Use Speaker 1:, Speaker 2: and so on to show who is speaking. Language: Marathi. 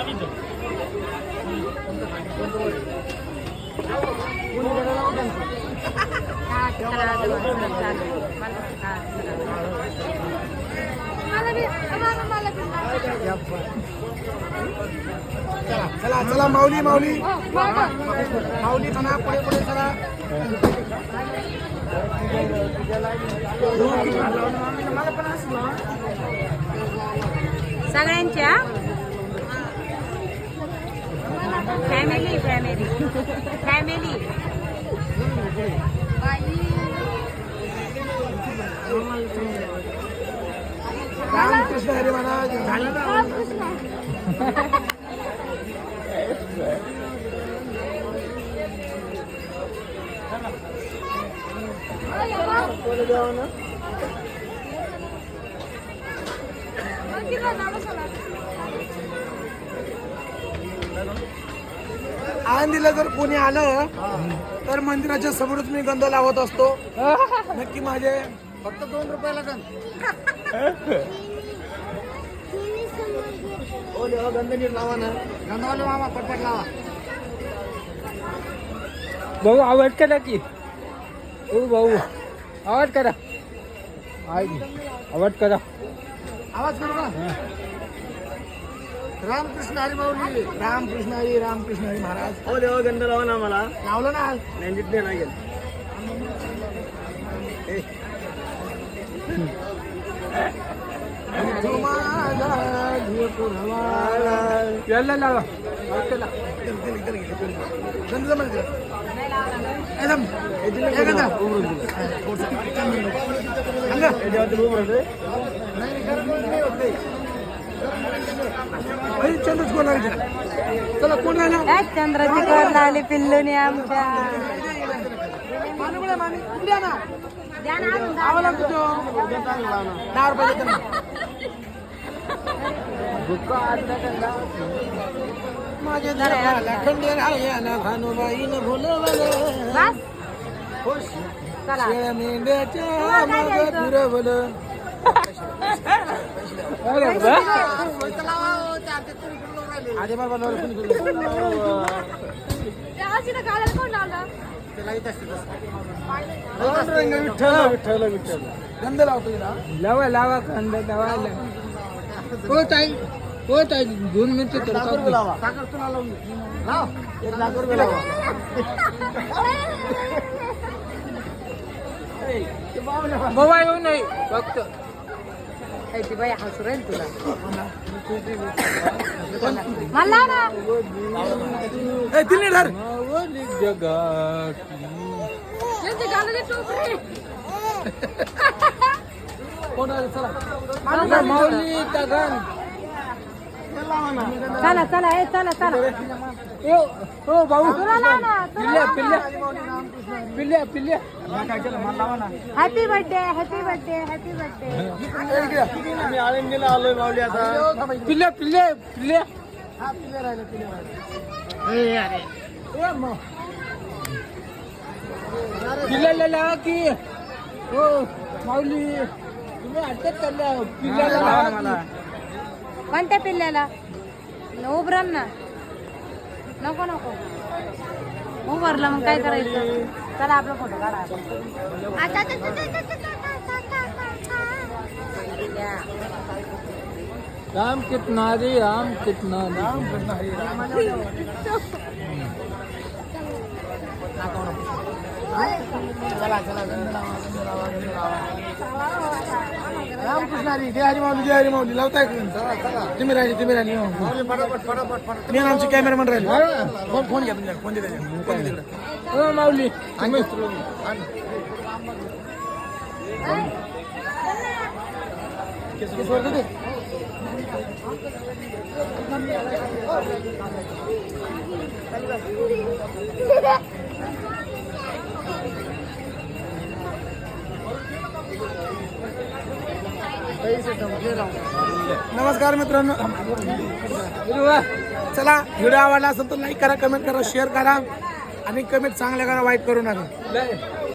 Speaker 1: चला चला चला माऊली माऊली माऊली म्हणा पुढे पुढे चला
Speaker 2: सगळ्यांच्या family family family
Speaker 1: Ramkrishna Hari Maharaj झालं ना आळंदीला जर कोणी आलं तर मंदिराच्या समोरच मी गंध लावत असतो. नक्की माझे फक्त दोन रुपयाला गंध हो गंध नीट लावा ना. गंधवाले मामा पटपट लावा.
Speaker 3: भाऊ आवाज करा की. ओ भाऊ आवाज करा? आवाज करा.
Speaker 1: आवाज करू रामकृष्ण हरी माऊली रामकृष्ण हरी रामकृष्ण हरी महाराज.
Speaker 4: हो देवा गंध लावा ना मला
Speaker 1: लावलं ना
Speaker 4: नाही लागेल
Speaker 1: तू माझा जीव पुरवाला.
Speaker 3: याला लावा.
Speaker 1: गंध चंद्रच कोण? चला कोण राहिला?
Speaker 2: चंद्राची कर लावली पिल्लूनी आमच्या.
Speaker 1: मामी कुठे आहे, मामी. कुठे आहे ना?
Speaker 2: द्या ना अजून दहा.
Speaker 1: आवाज लागतो तो. दहा रुपये देतो ना. माझे दरबाला खंडेर आयाला भानुबाईनं भुलवलं
Speaker 2: बस.
Speaker 1: खुश
Speaker 2: चला.
Speaker 1: शेळ्या मेंढ्याच्या फिरवलं.
Speaker 3: अरे
Speaker 1: बाबा
Speaker 3: विठ्ठल विठ्ठल विठ्ठल
Speaker 1: गंध लावतो
Speaker 3: लावा लावा कांदा लावा. हो ताई हो ताई दोन मिनिट
Speaker 1: एक लाख रुपये लावा
Speaker 3: बाबा येऊ नाही. फक्त.
Speaker 2: काय ती बाई हसू राहील तुला मला ना
Speaker 1: ए, दिली धर
Speaker 3: मावली जगात
Speaker 1: कोण आलं? चला
Speaker 3: माझा माऊली तगन
Speaker 2: चला चला ए चला चला.
Speaker 3: ओ हो भाऊ.
Speaker 2: तुला ना
Speaker 3: पिल्ल्या पिल्ल्या. पिल्ल्या पिल्ल्या.
Speaker 2: Happy birthday happy birthday happy birthday
Speaker 4: आळंदीला आलोय माऊली आता.
Speaker 3: पिल्ल्या पिल्ल्या पिल्ल्या.
Speaker 1: हा पिल्ले राहिले पिल्ले ए, मग.
Speaker 3: पिल्ल्याला लावा की हो माऊली तुम्ही अटक करल्या. पिल्ल्याला लावा.
Speaker 2: कोणत्या पिल्ल्याला उभरण ना नको नको उभारलं मग काय करायचं चला आपला फोटो काढा.
Speaker 3: राम कितना रे राम कितना रे
Speaker 1: रामकृष्ण हरी राम चला चला रामकृष्ण हरी जय हरी माऊली जय हरी माऊली लावताय? तुम्ही राहिली तुम्ही राहिली. हो. मी आमचे कॅमेरामॅन राहिले. फोन फोन घ्या तुमच्या फोन दे त्याच्यात. फोन दे तिकडे.
Speaker 3: हो माऊली.
Speaker 1: वर नमस्कार मित्रांनो. चला व्हिडिओ आवडला असेल तर लाईक करा कमेंट करा शेअर करा. आणि कमेंट चांगल्या करा वाईट करू नका.